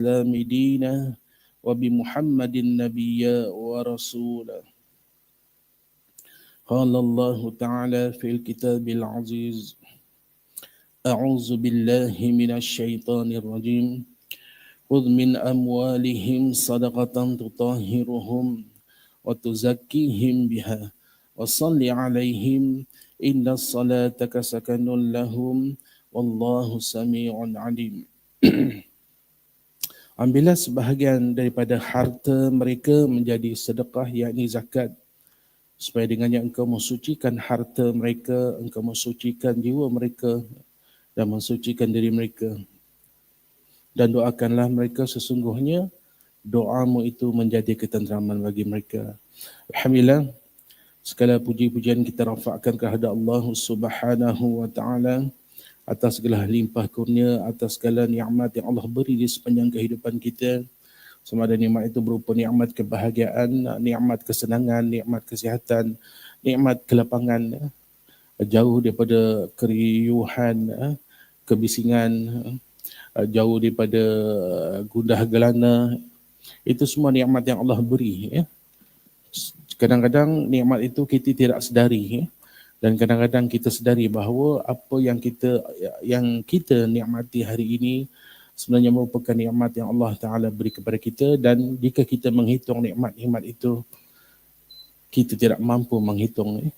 الإسلام دينا وبمحمد نبيا ورسولا قال الله تعالى في الكتاب العزيز أعوذ بالله من الشيطان الرجيم. خذ من أموالهم صدقة تطهرهم وتزكيهم بها وصل عليهم إن الصلاة كسكن لهم والله سميع عليم. Ambillah sebahagian daripada harta mereka menjadi sedekah yakni zakat supaya dengannya engkau mensucikan harta mereka, engkau mensucikan jiwa mereka dan mensucikan diri mereka. Dan doakanlah mereka sesungguhnya doamu itu menjadi ketenteraman bagi mereka. Alhamdulillah, segala puji-pujian kita rafakkan kehadap Allah Subhanahu wa taala atas segala limpah kurnia, atas segala nikmat yang Allah beri di sepanjang kehidupan kita. Sama ada nikmat itu berupa nikmat kebahagiaan, nikmat kesenangan, nikmat kesihatan, nikmat kelapangan, ya. jauh daripada keriuhan, ya. kebisingan, ya. jauh daripada gundah gelana. Itu semua nikmat yang Allah beri. Kadang-kadang nikmat itu kita tidak sedari dan kadang-kadang kita sedari bahawa apa yang kita yang kita nikmati hari ini sebenarnya merupakan nikmat yang Allah Taala beri kepada kita dan jika kita menghitung nikmat-nikmat itu kita tidak mampu menghitung eh.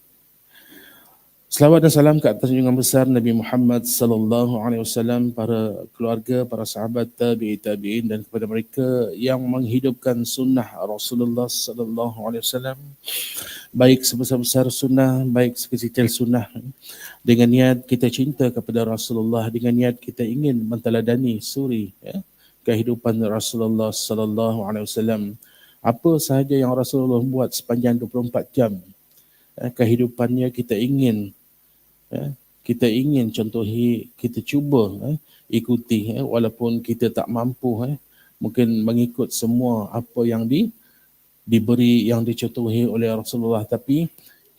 Selawat dan salam ke atas junjungan besar Nabi Muhammad sallallahu alaihi wasallam, para keluarga, para sahabat tabi'in tabi'in dan kepada mereka yang menghidupkan sunnah Rasulullah sallallahu alaihi wasallam. Baik sebesar-besar sunnah, baik sekecil sunnah. Dengan niat kita cinta kepada Rasulullah dengan niat kita ingin menteladani suri ya, kehidupan Rasulullah sallallahu alaihi wasallam. Apa sahaja yang Rasulullah buat sepanjang 24 jam eh, kehidupannya kita ingin ya, kita ingin contohi kita cuba eh, ikuti eh, walaupun kita tak mampu eh, mungkin mengikut semua apa yang di diberi yang dicontohi oleh Rasulullah tapi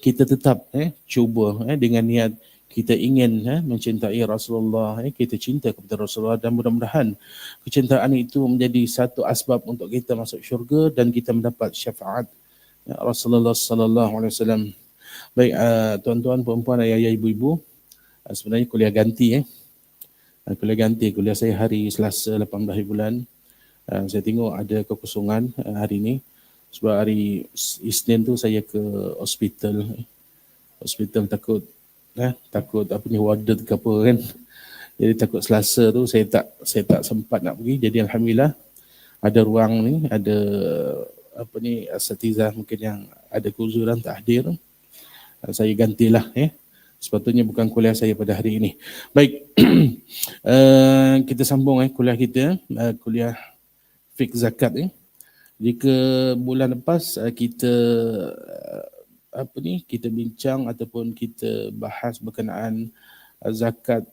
kita tetap eh, cuba eh, dengan niat kita ingin eh, mencintai Rasulullah, eh, kita cinta kepada Rasulullah dan mudah-mudahan kecintaan itu menjadi satu asbab untuk kita masuk syurga dan kita mendapat syafaat ya, Rasulullah sallallahu alaihi wasallam. Baik uh, tuan-tuan, puan-puan, ayah-ayah, ibu-ibu. Uh, sebenarnya kuliah ganti eh. Uh, kuliah ganti, kuliah saya hari Selasa 18 bulan. Uh, saya tengok ada kekosongan uh, hari ini. Sebab hari Isnin tu saya ke hospital. Hospital takut eh, takut apa ni warded ke apa kan. Jadi takut Selasa tu saya tak saya tak sempat nak pergi. Jadi alhamdulillah ada ruang ni, ada apa ni asatizah mungkin yang ada kuzuran tak hadir. Ah, saya gantilah ya. Sepatutnya bukan kuliah saya pada hari ini. Baik, uh, kita sambung eh, kuliah kita, uh, kuliah fik zakat. Eh. Jika bulan lepas uh, kita uh, apa ni kita bincang ataupun kita bahas berkenaan uh, zakat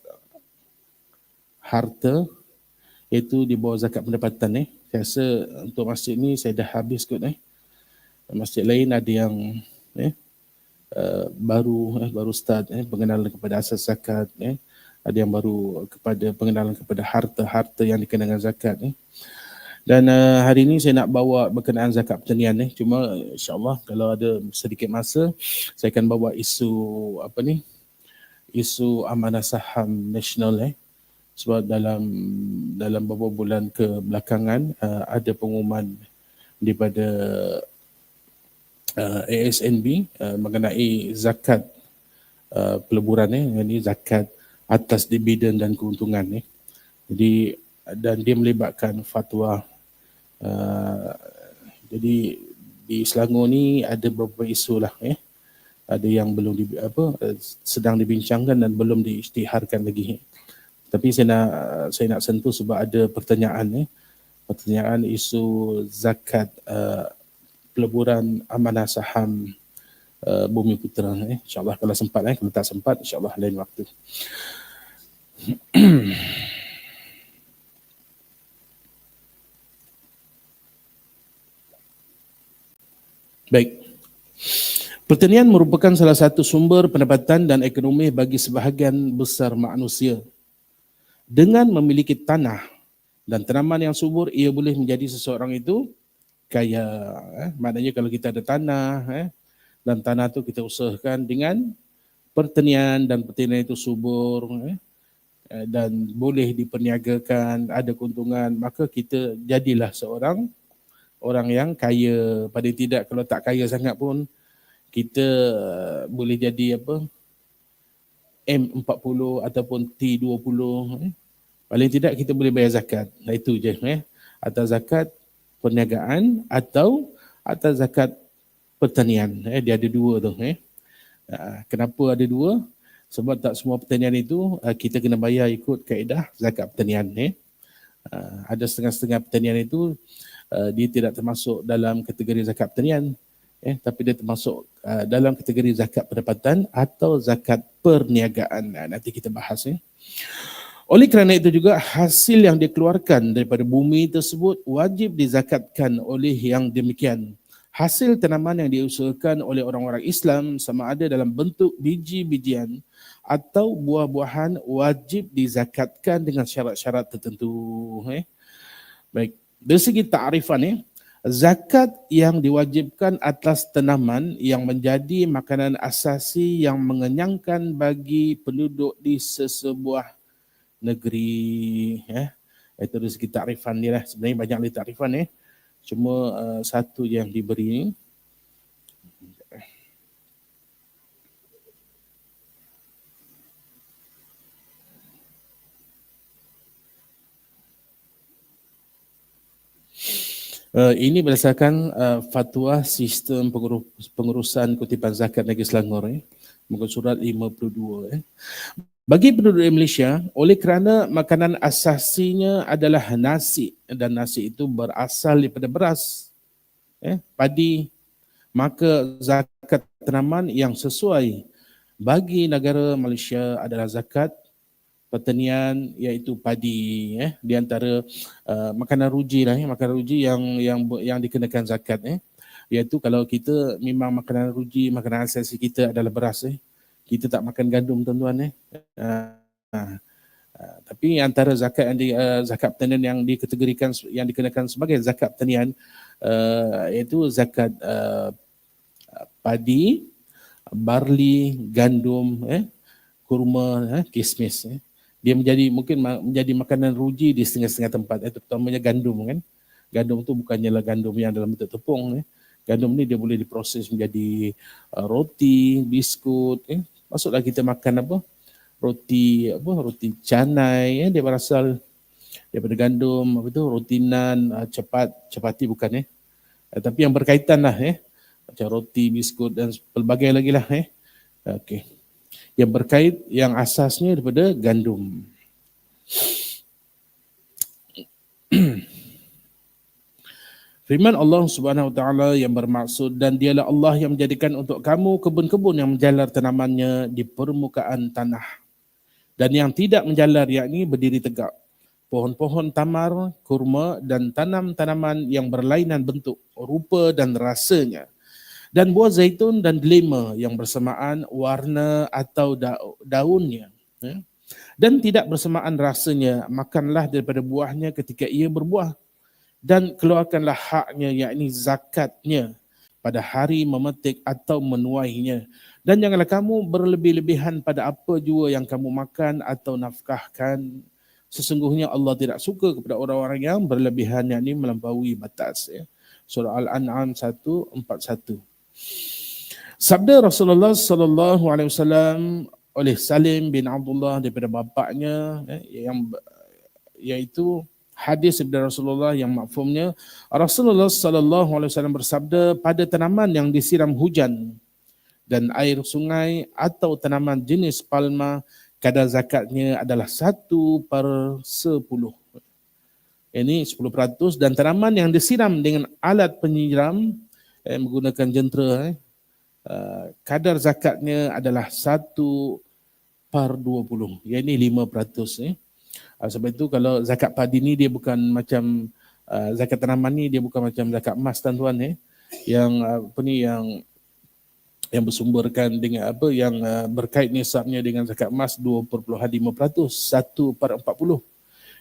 harta iaitu di bawah zakat pendapatan eh. Saya rasa untuk masjid ni saya dah habis kot eh. Masjid lain ada yang eh, Uh, baru eh, baru start eh, pengenalan kepada asas zakat eh. ada yang baru kepada pengenalan kepada harta-harta yang dikenakan zakat eh. dan uh, hari ini saya nak bawa berkenaan zakat pertanian eh. cuma insyaallah kalau ada sedikit masa saya akan bawa isu apa ni isu amanah saham nasional eh sebab dalam dalam beberapa bulan ke belakangan uh, ada pengumuman daripada uh, ASNB uh, mengenai zakat uh, peleburan eh ini zakat atas dividen dan keuntungan eh. Jadi dan dia melibatkan fatwa uh, jadi di Selangor ni ada beberapa isu lah eh. Ada yang belum di, apa sedang dibincangkan dan belum diisytiharkan lagi. Eh. Tapi saya nak saya nak sentuh sebab ada pertanyaan eh. Pertanyaan isu zakat uh, peleburan amanah saham uh, Bumi Putera eh insyaallah kalau sempat eh kalau tak sempat insyaallah lain waktu Baik. Pertanian merupakan salah satu sumber pendapatan dan ekonomi bagi sebahagian besar manusia. Dengan memiliki tanah dan tanaman yang subur ia boleh menjadi seseorang itu kaya. Eh? Maknanya kalau kita ada tanah eh? dan tanah tu kita usahakan dengan pertanian dan pertanian itu subur eh? eh dan boleh diperniagakan, ada keuntungan, maka kita jadilah seorang orang yang kaya. Pada tidak kalau tak kaya sangat pun kita uh, boleh jadi apa M40 ataupun T20 eh? paling tidak kita boleh bayar zakat nah, itu je eh? atau zakat perniagaan atau atau zakat pertanian eh? dia ada dua tu eh? Uh, kenapa ada dua sebab tak semua pertanian itu uh, kita kena bayar ikut kaedah zakat pertanian eh? uh, ada setengah-setengah pertanian itu dia tidak termasuk dalam kategori zakat pertanian eh tapi dia termasuk dalam kategori zakat pendapatan atau zakat perniagaan. Nanti kita bahas ya. Oleh kerana itu juga hasil yang dikeluarkan daripada bumi tersebut wajib dizakatkan oleh yang demikian. Hasil tanaman yang diusahakan oleh orang-orang Islam sama ada dalam bentuk biji-bijian atau buah-buahan wajib dizakatkan dengan syarat-syarat tertentu. Eh? Baik, dari segi ta'rifan eh, zakat yang diwajibkan atas tanaman yang menjadi makanan asasi yang mengenyangkan bagi penduduk di sesebuah negeri ya itu dari segi takrifan ni lah sebenarnya banyak lagi takrifan eh cuma uh, satu yang diberi Uh, ini berdasarkan uh, fatwa sistem pengurusan kutipan zakat negeri Selangor eh. Muka surat 52 eh. Bagi penduduk Malaysia, oleh kerana makanan asasinya adalah nasi dan nasi itu berasal daripada beras, eh, padi, maka zakat tanaman yang sesuai bagi negara Malaysia adalah zakat pertanian iaitu padi eh di antara uh, makanan ruji lah eh makanan ruji yang yang yang dikenakan zakat eh. Iaitu kalau kita memang makanan ruji makanan asasi kita adalah beras eh kita tak makan gandum tuan-tuan eh uh, uh, tapi antara zakat yang di uh, zakat pertanian yang dikategorikan yang dikenakan sebagai zakat pertanian uh, iaitu zakat uh, padi barley gandum eh kurma eh kismis eh dia menjadi mungkin menjadi makanan ruji di setengah-setengah tempat eh, terutamanya gandum kan gandum tu bukannya lah gandum yang dalam bentuk tepung eh. gandum ni dia boleh diproses menjadi uh, roti biskut eh. Masuklah kita makan apa? Roti apa? Roti canai eh. dia berasal daripada gandum apa tu? Roti nan uh, cepat cepati bukan eh. Uh, tapi yang berkaitan lah eh. Macam roti biskut dan pelbagai lagi lah eh. Okey. Yang berkait yang asasnya daripada gandum. Firman Allah Subhanahu Wa Taala yang bermaksud dan dialah Allah yang menjadikan untuk kamu kebun-kebun yang menjalar tanamannya di permukaan tanah dan yang tidak menjalar yakni berdiri tegak. Pohon-pohon tamar, kurma dan tanam-tanaman yang berlainan bentuk, rupa dan rasanya dan buah zaitun dan delima yang bersamaan warna atau daunnya ya. dan tidak bersamaan rasanya makanlah daripada buahnya ketika ia berbuah dan keluarkanlah haknya yakni zakatnya pada hari memetik atau menuainya. Dan janganlah kamu berlebih-lebihan pada apa jua yang kamu makan atau nafkahkan. Sesungguhnya Allah tidak suka kepada orang-orang yang berlebihan yakni melampaui batas ya. surah al-an'am 141 Sabda Rasulullah sallallahu alaihi wasallam oleh Salim bin Abdullah daripada bapaknya eh, yang iaitu hadis sabda Rasulullah yang makfumnya Rasulullah sallallahu alaihi wasallam bersabda pada tanaman yang disiram hujan dan air sungai atau tanaman jenis palma kadar zakatnya adalah satu per sepuluh. Ini sepuluh peratus dan tanaman yang disiram dengan alat penyiram eh, menggunakan jentera eh, uh, kadar zakatnya adalah satu par dua puluh. Yang ini lima peratus. Eh. Uh, sebab itu kalau zakat padi ni dia bukan macam uh, zakat tanaman ni dia bukan macam zakat emas tuan-tuan eh. Yang uh, apa ni yang yang bersumberkan dengan apa yang uh, berkait nisabnya dengan zakat emas 2.5% 1 per 40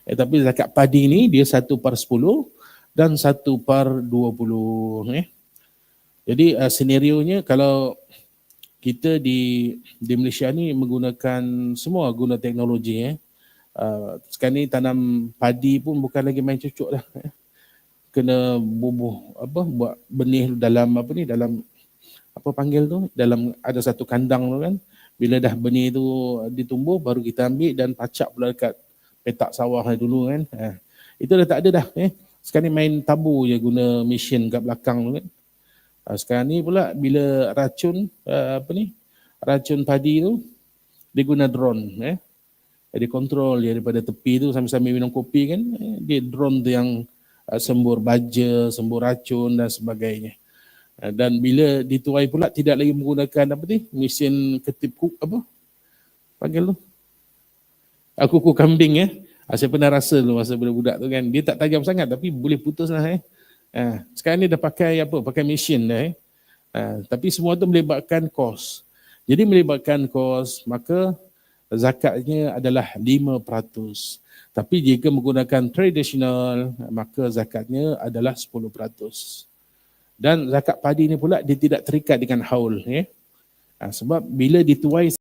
Eh, tapi zakat padi ni dia satu per sepuluh dan satu per dua puluh. Eh. Jadi uh, senarionya kalau kita di di Malaysia ni menggunakan semua guna teknologi eh. Uh, sekarang ni tanam padi pun bukan lagi main cucuk dah. Eh. Kena bubuh apa buat benih dalam apa ni dalam apa panggil tu dalam ada satu kandang tu kan. Bila dah benih tu ditumbuh baru kita ambil dan pacak pula dekat petak sawah dulu kan. Ha. Itu dah tak ada dah. Eh. Sekarang ni main tabu je guna mesin kat belakang tu kan. Ha. Sekarang ni pula bila racun uh, apa ni racun padi tu dia guna drone. Eh. Dia kontrol daripada tepi tu sambil-sambil minum kopi kan. Eh. Dia drone tu yang uh, sembur baja, sembur racun dan sebagainya. Uh, dan bila dituai pula tidak lagi menggunakan apa ni mesin ketip kuk apa panggil tu Aku kuku kambing eh. Ah, saya pernah rasa dulu masa budak-budak tu kan. Dia tak tajam sangat tapi boleh putus lah eh. Ha, sekarang ni dah pakai apa? Pakai mesin dah eh. Tapi semua tu melibatkan kos. Jadi melibatkan kos, maka zakatnya adalah 5%. Tapi jika menggunakan tradisional, maka zakatnya adalah 10%. Dan zakat padi ni pula dia tidak terikat dengan haul. Eh. Ha, sebab bila dituai